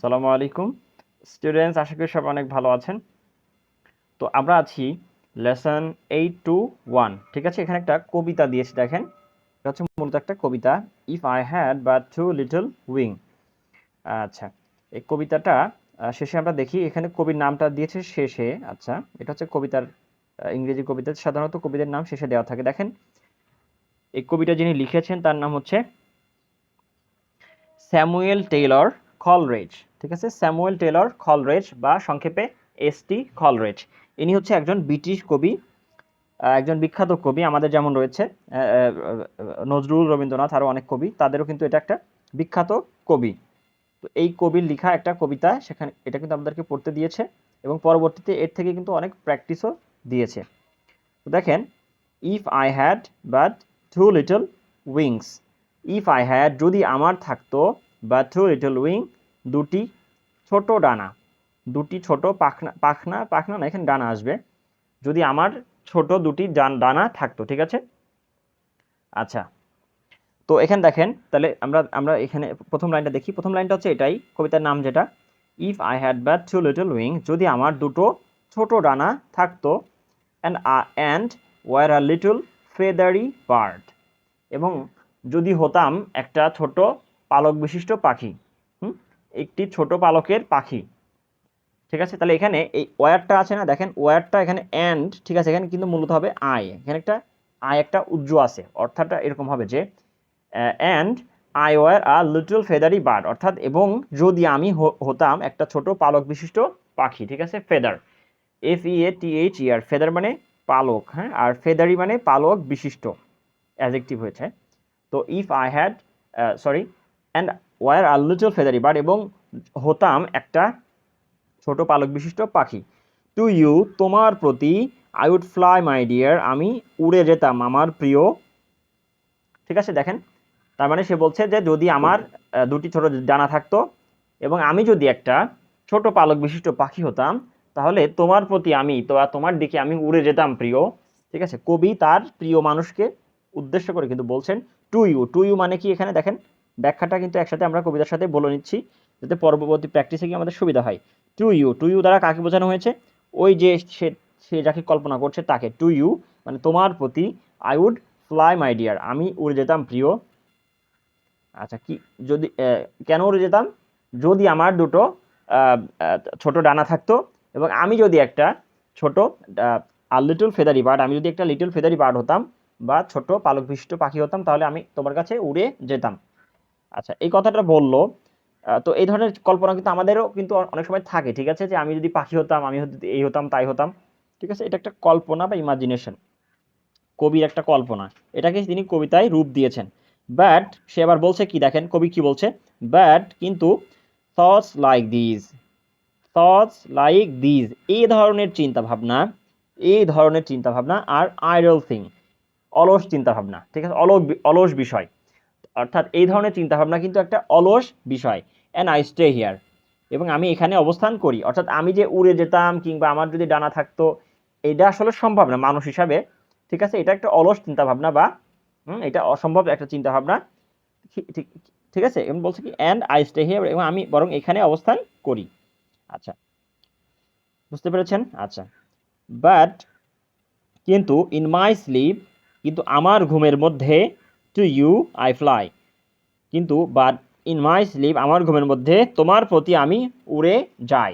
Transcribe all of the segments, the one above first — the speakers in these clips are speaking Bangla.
সালামু আলাইকুম। স্টুডেন্টস আশা করি সব অনেক ভালো আছেন। তো আমরা আছি লেসন এইট টু ওয়ান ঠিক আছে? এখানে একটা কবিতা দিয়েছে, দেখেন। এটা হচ্ছে মূলত একটা কবিতা if I had but two little wing আচ্ছা এই কবিতাটা শেষে আমরা দেখি, এখানে কবির নামটা দিয়েছে শেষে। আচ্ছা এটা হচ্ছে কবিতার ইংরেজি কবিতা। সাধারণত কবিদের নাম শেষে দেওয়া থাকে। দেখেন, এই কবিতা যিনি লিখেছেন, তার নাম হচ্ছে স্যামুয়েল টেইলর খলরেজ ঠিক আছে? স্যামুয়েল টেলর, খলরেজ বা সংক্ষেপে এস টি খলরেজ। ইনি হচ্ছে একজন ব্রিটিশ কবি একজন বিখ্যাত কবি। আমাদের যেমন রয়েছে নজরুল রবীন্দ্রনাথ আরও অনেক কবি। তাদেরও কিন্তু এটা একটা বিখ্যাত কবি। তো এই কবির লেখা একটা কবিতা সেখানে এটা কিন্তু আমাদেরকে পড়তে দিয়েছে এবং পরবর্তীতে এর থেকে কিন্তু অনেক প্র্যাকটিসও দিয়েছে। তো দেখেন if I had but two little wings if I had যদি আমার থাকতো বা টু লিটল উইং দুটি ছোট ডানা, দুটি ছোট পাখনা পাখনা পাখনা না, এখানে ডানা আসবে। যদি আমার ছোট দুটি ডান- থাকতো, ঠিক আছে? আচ্ছা তো এখানে দেখেন, তাহলে আমরা আমরা এখানে প্রথম লাইনটা দেখি। প্রথম লাইনটা হচ্ছে এটাই, কবিতার নাম যেটা if I had but two little wing যদি আমার দুটো ছোট ডানা থাকতো and a and were a little feathery bird এবং যদি হতাম একটা ছোট পালক বিশিষ্ট পাখি একটি ছোট পালকের পাখি। ঠিক আছে? তাহলে এখানে এই ওয়ারটা আছে না? দেখেন, ওয়ারটা এখানে অ্যান্ড ঠিক আছে? এখানে কিন্তু মূলত হবে আই এখানে একটা আই একটা উজ্জ্ব আছে। অর্থাৎটা এরকম হবে যে and I were a little feathery bird অর্থাৎ, এবং যদি আমি হতাম একটা ছোট পালক বিশিষ্ট পাখি, ঠিক আছে? Feather F E A T H E R feather মানে পালক হ্যাঁ? আর ফেদারি মানে পালক বিশিষ্ট। অ্যাজেক্টিভ হয়েছে। তো if I had sorry and were a little feathery bird এবং হতাম একটা ছোট পালক বিশিষ্ট পাখি। টু ইউ তোমার প্রতি I would fly my dear আমি উড়ে যেতাম আমার প্রিয়। ঠিক আছে, দেখেন। তার মানে সে বলছে যে যদি আমার দুটি ছোট ডানা থাকতো এবং আমি যদি একটা ছোট পালক বিশিষ্ট পাখি হতাম, তাহলে তোমার প্রতি আমি তো তোমার দিকে আমি উড়ে যেতাম প্রিয়। ঠিক আছে, কবি তার প্রিয় মানুষকে উদ্দেশ্য করে কিন্তু বলছেন টু ইউ টু ইউ মানে কি এখানে? দেখেন ব্যাখ্যাটা কিন্তু একসাথে আমরা কবিতার সাথে বলে নিচ্ছি, যাতে পরবর্তী প্র্যাকটিসে গিয়ে আমাদের সুবিধা হয়। টু ইউ টু ইউ দ্বারা কাকে বোঝানো হয়েছে? ওই যে সে সে যাকে কল্পনা করছে তাকে। টু ইউ মানে তোমার প্রতি I would fly my dear আমি উড়ে যেতাম, প্রিয়। আচ্ছা কি, যদি কেন উড়ে যেতাম? যদি আমার দুটো ছোট ডানা থাকতো এবং আমি যদি একটা ছোট আর লিটল ফেদারি বার্ড আমি যদি একটা লিটল ফেদারি বার্ড হতাম বা ছোট পালক বিশিষ্ট পাখি হতাম, তাহলে আমি তোমার কাছে উড়ে যেতাম। আচ্ছা এই কথাটা বলল তো এই ধরনের কল্পনা কিন্তু আমাদেরও কিন্তু অনেক সময় থাকে, ঠিক আছে? যে আমি যদি পাখি হতাম, আমি এই হতাম, তাই হতাম, ঠিক আছে? এটা একটা কল্পনা বা ইমাজিনেশন কবির একটা কল্পনা। এটাকে তিনি কবিতায় রূপ দিয়েছেন। বাট সে আবার বলছে কি? দেখেন, কবি কি বলছে? বাট কিন্তু thoughts like these thoughts like these এই ধরনের চিন্তা ভাবনা এই ধরনের চিন্তা ভাবনা আর আইডল থিং অলস চিন্তা ভাবনা ঠিক আছে? অলস অলস বিষয়। অর্থাৎ এই ধরনের চিন্তাভাবনা কিন্তু একটা অলস বিষয়। অ্যান্ড আই স্টে হিয়ার এবং আমি এখানে অবস্থান করি। অর্থাৎ আমি যে উড়ে যেতাম কিংবা আমার যদি ডানা থাকতো, এটা আসলে সম্ভব না। মানুষ হিসাবে, ঠিক আছে? এটা একটা অলস চিন্তাভাবনা বা এটা অসম্ভব একটা চিন্তাভাবনা। ঠিক আছে? এবং বলছে কি অ্যান্ড আই স্টে হিয়ার এবং আমি বরং এখানে অবস্থান করি। আচ্ছা। বুঝতে পেরেছেন? আচ্ছা। বাট কিন্তু ইন মাই স্লিপ কিন্তু আমার ঘুমের মধ্যে টু ইউ আই ফ্লাই কিন্তু বাট ইন মাই স্লিপ আমার ঘুমের মধ্যে তোমার প্রতি আমি উড়ে যাই।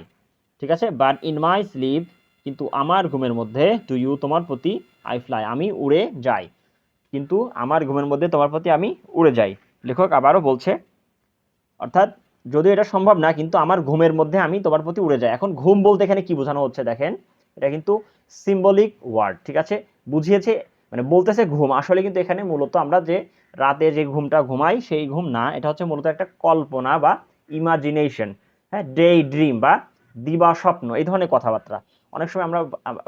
ঠিক আছে? বাট ইন মাই স্লিপ কিন্তু আমার ঘুমের মধ্যে টু ইউ তোমার প্রতি আই ফ্লাই আমি উড়ে যাই। কিন্তু আমার ঘুমের মধ্যে তোমার প্রতি আমি উড়ে যাই। লেখক আবারও বলছে, অর্থাৎ যদিও এটা সম্ভব না, কিন্তু আমার ঘুমের মধ্যে আমি তোমার প্রতি উড়ে যাই। এখন ঘুম বলতে এখানে কি বোঝানো হচ্ছে দেখেন? এটা কিন্তু সিম্বলিক ওয়ার্ড ঠিক আছে? বুঝিয়েছে মানে বলতেছে ঘুম। আসলে কিন্তু এখানে মূলত আমরা যে রাতে যে ঘুমটা ঘুমাই, সেই ঘুম না, এটা হচ্ছে মূলত একটা কল্পনা বা ইমাজিনেশন হ্যাঁ ডে ড্রিম বা দিবা স্বপ্ন এই ধরনের কথাবার্তা। অনেক সময় আমরা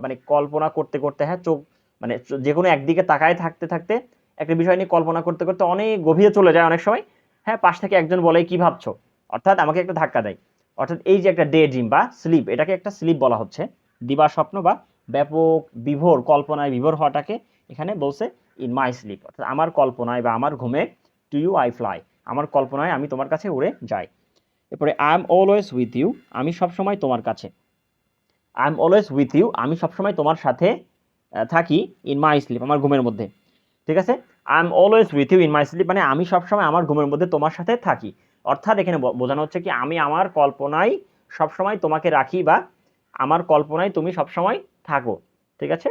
মানে কল্পনা করতে করতে হ্যাঁ চোখ মানে যে কোনো একদিকে তাকায় থাকতে থাকতে একটা বিষয় নিয়ে কল্পনা করতে করতে অনেক গভীরে চলে যায় অনেক সময়। হ্যাঁ পাশ থেকে একজন বলে, কি ভাবছ? অর্থাৎ আমাকে একটা ধাক্কা দেয়। অর্থাৎ এই যে একটা ডে ড্রিম বা স্লিপ এটাকে একটা স্লিপ বলা হচ্ছে। দিবা স্বপ্ন বা ব্যাপক বিভোর, কল্পনায় বিভোর হওয়াটাকে এখানে বলছে ইন মাই স্লিপ অর্থাৎ আমার কল্পনায় বা আমার ঘুমে টু ইউ আই ফ্লাই আমার কল্পনায় আমি তোমার কাছে উড়ে যাই। এরপরে I am always with you আমি সবসময় তোমার কাছে। I am always with you আমি সবসময় তোমার সাথে থাকি ইন মাই স্লিপ আমার ঘুমের মধ্যে। ঠিক আছে? I am always with you in my sleep মানে আমি সবসময় আমার ঘুমের মধ্যে তোমার সাথে থাকি। অর্থাৎ এখানে বোঝানো হচ্ছে কি, আমি আমার কল্পনায় সবসময় তোমাকে রাখি বা আমার কল্পনায় তুমি সবসময় থাকো। ঠিক আছে?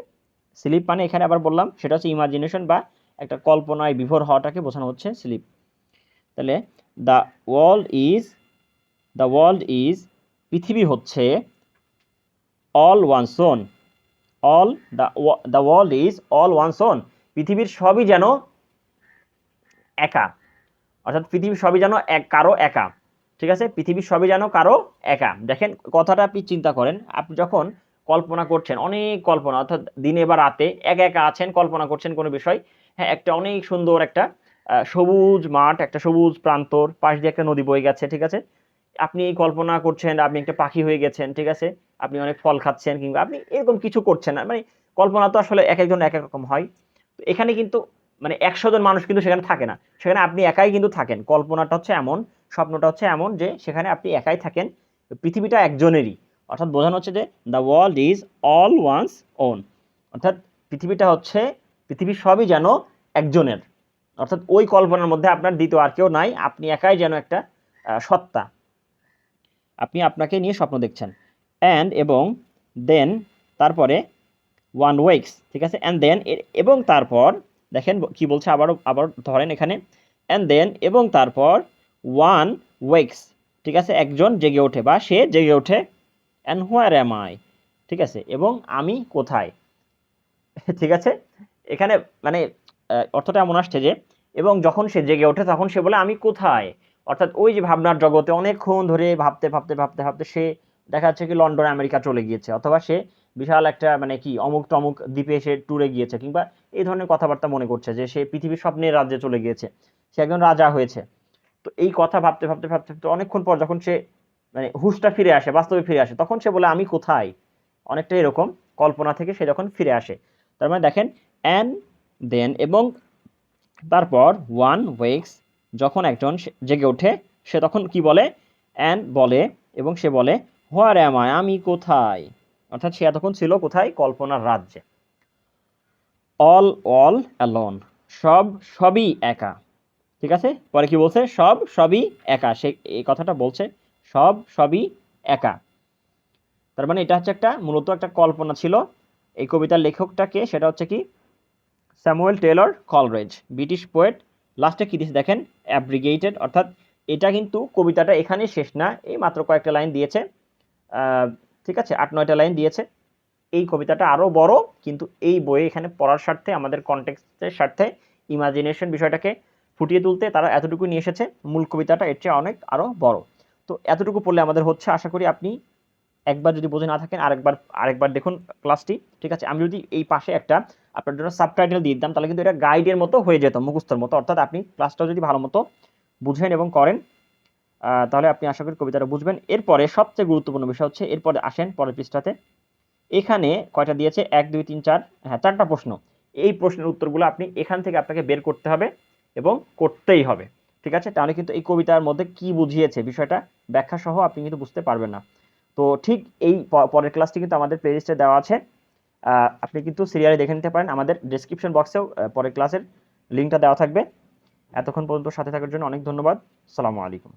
স্লিপ মানে এখানে আবার বললাম, সেটা হচ্ছে ইমাজিনেশন বা একটা কল্পনায় বিভোর হওয়াটাকে বোঝানো হচ্ছে স্লিপ। তাহলে the world is the world is পৃথিবী হচ্ছে all one's own all the the world is all one's own পৃথিবীর সবই যেন একা। অর্থাৎ পৃথিবীর সবই যেন এক, কারও একা। ঠিক আছে? পৃথিবীর সবই যেন কারও একা। দেখেন, কথাটা আপনি চিন্তা করেন, আপনি যখন কল্পনা করছেন, অনেক কল্পনা, অর্থাৎ দিনে বা রাতে একা একা আছেন, কল্পনা করছেন কোনো বিষয়। হ্যাঁ একটা অনেক সুন্দর একটা সবুজ মাঠ, একটা সবুজ প্রান্তর, পাশ দিয়ে একটা নদী বয়ে গেছে, ঠিক আছে? আপনি কল্পনা করছেন, আপনি একটা পাখি হয়ে গেছেন, ঠিক আছে? আপনি অনেক ফল খাচ্ছেন কিংবা আপনি এরকম কিছু করছেন না মানে কল্পনা তো আসলে এক একজন এক এক রকম হয়। তো এখানে কিন্তু মানে একশো জন মানুষ কিন্তু সেখানে থাকে না। সেখানে আপনি একাই কিন্তু থাকেন। কল্পনাটা হচ্ছে এমন, স্বপ্নটা হচ্ছে এমন যে সেখানে আপনি একাই থাকেন। পৃথিবীটা একজনেরই। অর্থাৎ বোঝানো হচ্ছে যে the world is all one's own অর্থাৎ পৃথিবীটা হচ্ছে পৃথিবীর সবই যেন একজনের। অর্থাৎ ওই কল্পনার মধ্যে আপনার দ্বিতীয় আর কেউ নাই, আপনি একাই যেন একটা সত্তা। আপনি আপনাকে নিয়ে স্বপ্ন দেখছেন। অ্যান্ড এবং দেন তারপরে ওয়ান ওয়েক্স ঠিক আছে? অ্যান্ড দেন এবং তারপর, দেখেন কি বলছে আবারও, আবার ধরেন এখানে। অ্যান্ড দেন এবং তারপর ওয়ান ওয়েক্স ঠিক আছে? একজন জেগে ওঠে বা সে জেগে ওঠে অ্যান্ড হোয়ার অ্যাম আই ঠিক আছে? এবং আমি কোথায়? ঠিক আছে? এখানে মানে অর্থটা এমন আসছে যে, এবং যখন সে জেগে ওঠে তখন সে বলে, আমি কোথায়? অর্থাৎ ওই যে ভাবনার জগতে অনেকক্ষণ ধরে ভাবতে ভাবতে ভাবতে ভাবতে সে দেখা যাচ্ছে কি লন্ডন, আমেরিকা চলে গিয়েছে। অথবা সে বিশাল একটা মানে কি অমুক টমুক দ্বীপে সে ট্যুরে গিয়েছে কিংবা এই ধরনের কথাবার্তা মনে করছে যে সে পৃথিবীর স্বপ্নের রাজ্যে চলে গিয়েছে। সে একজন রাজা হয়েছে। তো এই কথা ভাবতে ভাবতে ভাবতে ভাবতে অনেকক্ষণ পর যখন সে মানে হুঁশটা ফিরে আসে, বাস্তবে ফিরে আসে। তখন সে বলে, আমি কোথায়? অনেকটা এরকম কল্পনা থেকে সে যখন ফিরে আসে। তার মানে দেখেন, অ্যান, দেন এবং তারপর, ওয়ান ওয়েক্স যখন একজন জেগে ওঠে, সে তখন কি বলে? অ্যান বলে এবং সে বলে, হোয়ার অ্যাম আই? আমি কোথায়? অর্থাৎ সে এতক্ষণ ছিল কোথায়? কল্পনার রাজ্যে। All all, alone. সব, সবই একা। ঠিক আছে? পরে কি বলছে? সব, সবই একা। সে এই কথাটা বলছে সব, সবই একা। তার মানে এটা হচ্ছে একটা, মূলত একটা কল্পনা ছিল। এই কবিতার লেখকটাকে সেটা হচ্ছে কি? Samuel Taylor Coleridge, British poet. লাস্টে কি দিয়েছে দেখেন? অ্যাব্রিগেটেড অর্থাৎ এটা কিন্তু কবিতাটা এখানেই শেষ না, এই মাত্র কয়েকটা লাইন দিয়েছে। ঠিক আছে, আট, নয়টা লাইন দিয়েছে। এই কবিতাটা আরও বড়, কিন্তু এই বইয়ে এখানে পড়ার স্বার্থে, আমাদের কনটেক্সটের স্বার্থে ইমাজিনেশন বিষয়টাকে ফুটিয়ে তুলতে তারা এতটুকু নিয়ে এসেছে। মূল কবিতাটা এর চেয়ে অনেক আরও বড়। তো এতটুকু পড়লে আমাদের হচ্ছে, আশা করি আপনি একবার যদি বুঝে না থাকেন, আরেকবার আরেকবার দেখুন ক্লাসটি ঠিক আছে? আমি যদি এই পাশে একটা আপনার জন্য সাবটাইটেল দিয়ে দিতাম, তাহলে কিন্তু এটা গাইডের মতো হয়ে যেত, মুখস্থর মতো। অর্থাৎ আপনি ক্লাসটা যদি ভালো মতো বুঝেন এবং করেন তাহলে আপনি আশা করি কবিতাটা বুঝবেন। এরপরে সবচেয়ে গুরুত্বপূর্ণ বিষয় হচ্ছে, এরপরে আসেন পরের পৃষ্ঠাতে। এখানে কয়টা দিয়েছে? এক, দুই, তিন, চার হ্যাঁ চারটা প্রশ্ন। এই প্রশ্নের উত্তরগুলো আপনি এখান থেকে আপনাকে বের করতে হবে এবং করতেই হবে। ঠিক আছে? তাহলে কিন্তু এই কবিতার মধ্যে কি বুঝিয়েছে বিষয়টা ব্যাখ্যা সহ আপনি কিন্তু বুঝতে পারবেন না। তো ঠিক এই পরের ক্লাসটি কিন্তু আমাদের প্লেলিস্টে দেওয়া আছে। আপনি কিন্তু সিরিয়ালে দেখে নিতে পারেন। আমাদের ডিসক্রিপশন বক্সেও পরের ক্লাসের লিঙ্কটা দেওয়া থাকবে। এতক্ষণ পর্যন্ত সাথে থাকার জন্য অনেক ধন্যবাদ। সালামু আলাইকুম।